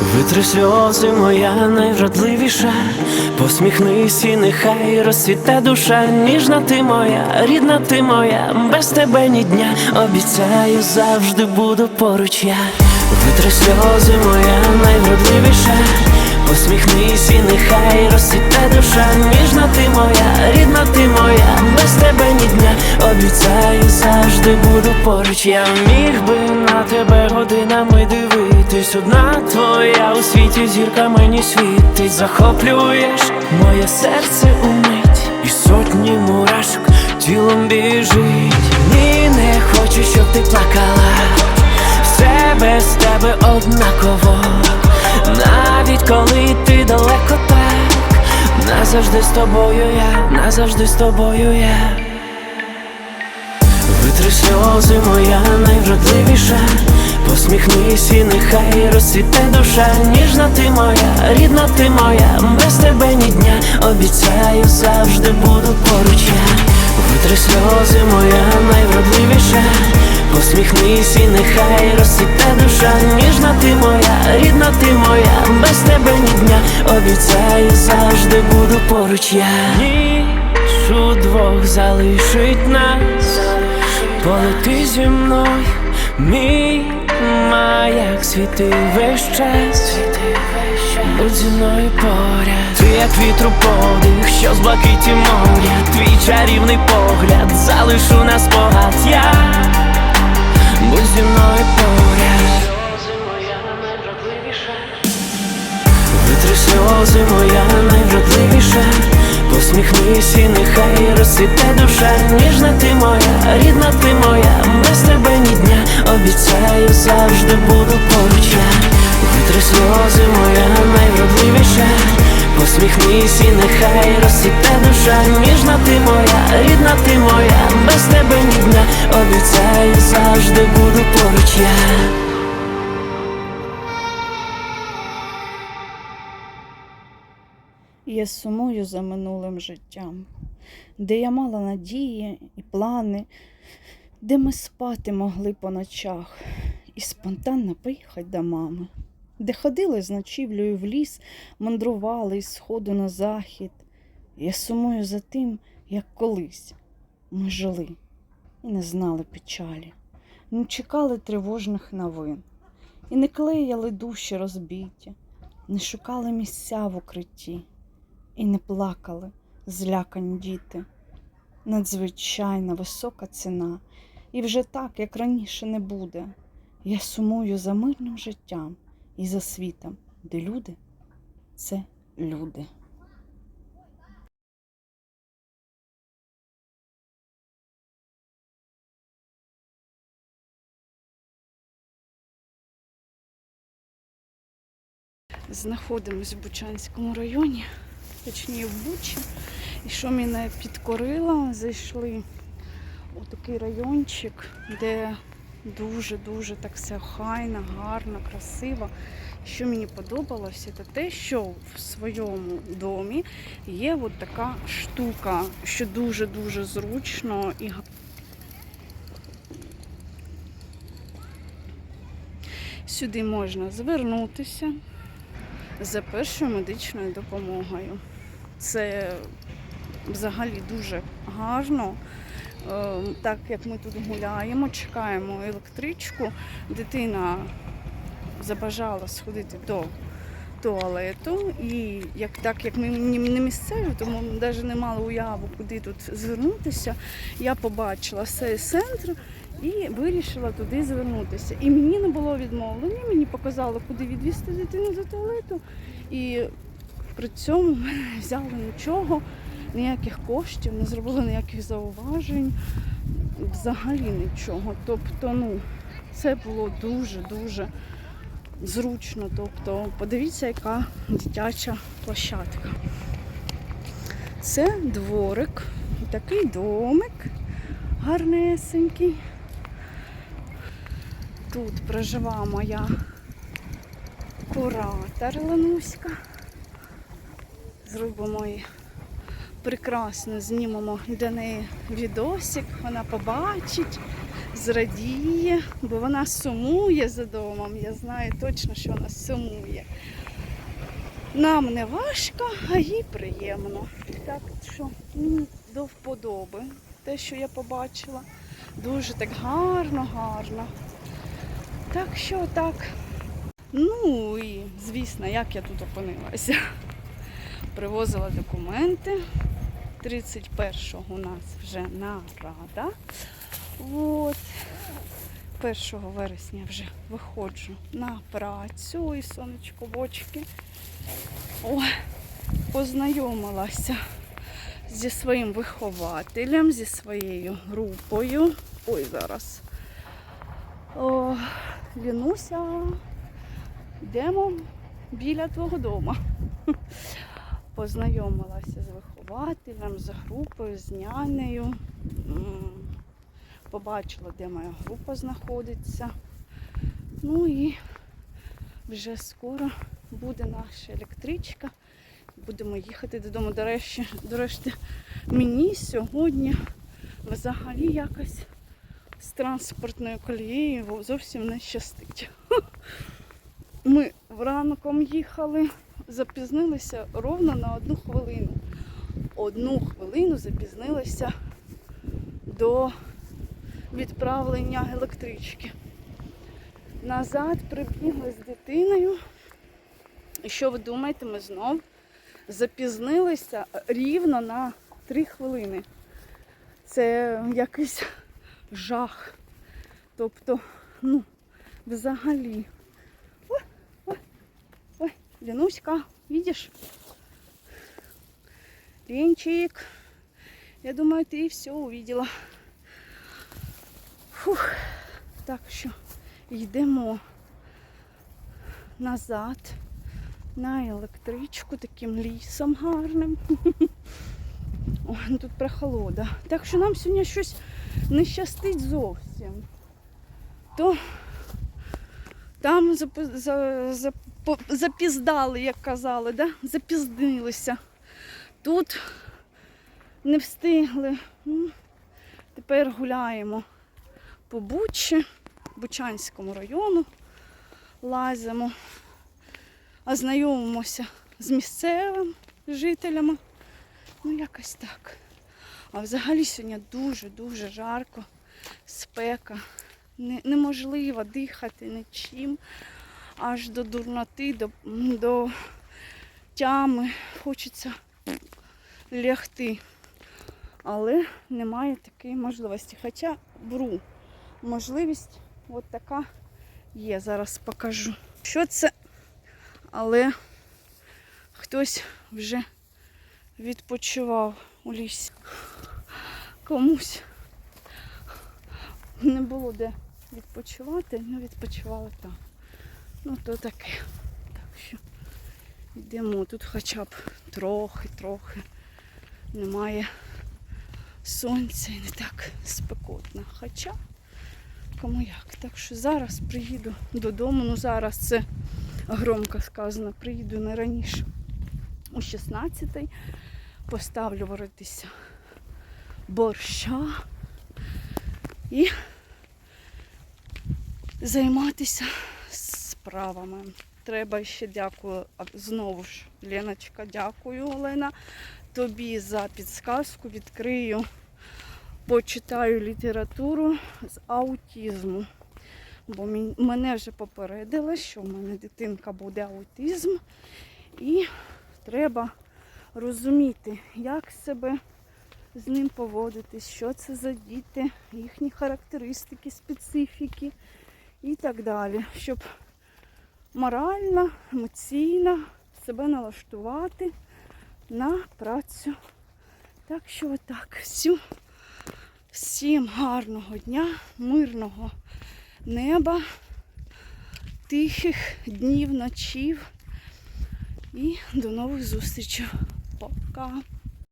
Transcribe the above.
Витри сльози, моя найвродливіша, посміхнись і нехай розцвіте душа, ніжна ти моя, рідна ти моя, без тебе ні дня, обіцяю, завжди буду поруч я. Витри сльози, моя найвродливіша, посміхнись і нехай розцвіте душа, ніжна ти моя, рідна ти моя, без тебе ні дня, обіцяю, завжди буду поруч. Я. Міг би на тебе годинами дивитись, одна твоя у світі зірка мені світить, захоплюєш моє серце умить, і сотні мурашок тілом біжить. Ні, не хочу, щоб ти плакала. Все без тебе однаково, навіть коли ти далеко так, назавжди з тобою я, назавжди з тобою я. Витри сльози, моя найвродливіша, посміхнись і нехай розцвіте душа, ніжна ти моя, рідна ти моя, без тебе ні дня, обіцяю, завжди буду поруч я. Витри сльози, моя найвродливіша, посміхнись і нехай розцвіте душа, ніжна ти моя, рідна ти моя, без тебе ні дня, обіцяю, завжди буду поруч я. Ніж удвох залишить нас. Полети зі мною, мій маяк світи весь час, будь зі мною поряд, ти як вітру подих, що з блакиті моря, твій чарівний погляд, залишу нас спогад. Я, будь зі мною поряд. Витри сльози, моя найвродливіша, посміхнись і нехай розцвіте душа, ніжна ти моя, рідна ти моя, без тебе ні дня, обіцяю, завжди буду поруч я. Витри сльози, моя найвродливіша, посміхнись і нехай розцвіте душа, ніжна ти моя, рідна ти моя, без тебе ні дня, обіцяю, завжди буду поруч я. Я сумую за минулим життям, де я мала надії і плани, де ми спати могли по ночах і спонтанно поїхати до мами, де ходили з ночівлею в ліс, мандрували із сходу на захід. Я сумую за тим, як колись ми жили і не знали печалі, не чекали тривожних новин, і не клеяли душі розбиті, не шукали місця в укритті і не плакали злякані діти. Надзвичайно висока ціна, і вже так, як раніше, не буде. Я сумую за мирним життям і за світом, де люди це люди. Знаходимось в Бучанському районі, точніше в Бучі. І що мене підкорило, зайшли у такий райончик, де дуже-дуже так все хайно, гарно, красиво. Що мені подобалося, це те, що в своєму домі є от така штука, що дуже-дуже зручно і Сюди можна звернутися за першою медичною допомогою. Це взагалі дуже гарно. Е, Так як ми тут гуляємо, чекаємо електричку, дитина забажала сходити до туалету. І як так як ми не місцеві, тому навіть не мали уяву, куди тут звернутися. Я побачила цей центр і вирішила туди звернутися. І мені не було відмовлення, мені показали, куди відвести дитину до туалету. І при цьому мене не взяли нічого, ніяких коштів, не зробили ніяких зауважень, взагалі нічого. Тобто, ну, це було дуже-дуже зручно. Тобто, подивіться, яка дитяча площадка. Це дворик, такий домик гарнесенький. Тут прожива моя куратор Ленуська. Зробимо її прекрасно, знімемо для неї відосик, вона побачить, зрадіє, бо вона сумує за домом. Я знаю точно, що вона сумує. Нам не важко, а їй приємно. Так що мені до вподоби те, що я побачила. Дуже так гарно, гарно. Так що так. Ну і звісно, як я тут опинилася. Привозила документи. 31-го у нас вже нарада. От. 1 вересня вже виходжу на працю Ой, сонечко бочки. Ой, познайомилася зі своїм вихователем, зі своєю групою. Ой, зараз. О, Лінуся, йдемо біля твого дому. Познайомилася з вихователем, з групою, з нянею. Побачила, де моя група знаходиться. Ну і вже скоро буде наша електричка. Будемо їхати додому. До речі, до решти, мені сьогодні взагалі якось з транспортною колією зовсім не щастить. Ми ранком їхали, запізнилися ровно на одну хвилину. Одну хвилину запізнилися до відправлення електрички. Назад прибігли з дитиною. І що ви думаєте, ми знов запізнилися рівно на 3 хвилини. Це якийсь жах. Тобто, ну, взагалі. Ленуська, видиш? Ленчик. Я думаю, ты все увидела. Фух. Так що йдемо назад на електричку таким лісом гарним. Ой, ну тут прохолода. Так що нам сьогодні щось не щастить зовсім. То там запіздали, як казали, да? запізнилися. Тут не встигли. Ну, Тепер гуляємо по Бучі, Бучанському району. Лазимо, ознайомимося з місцевими жителями. Ну, якось так. А взагалі сьогодні дуже-дуже жарко, спека. Неможливо дихати нічим. Аж до дурноти, до, до тями. Хочеться лягти. Але немає такої можливості. Хоча бру, можливість от така є. Зараз покажу. Що це? Але хтось вже відпочивав у лісі. Комусь не було де відпочивати, ну відпочивали там. Ну то таке. Так що йдемо. Тут хоча б трохи-трохи немає сонця і не так спекотно. Хоча кому як. Так що зараз приїду додому. Ну зараз це громко сказано, приїду не раніше о 16-й. Поставлю варитися борща і займатися справами. Треба ще дякую знову ж, Леночка, дякую, Олена, тобі за підсказку. Відкрию, почитаю літературу з аутізму. Бо мене вже попередили, що в мене дитинка буде аутизм. І треба розуміти, як себе з ним поводитись, що це за діти, їхні характеристики, специфіки і так далі. Щоб морально, емоційно себе налаштувати на працю. Так що отак. Всім гарного дня, мирного неба, тихих днів, ночів. І до нових зустрічей. Пока.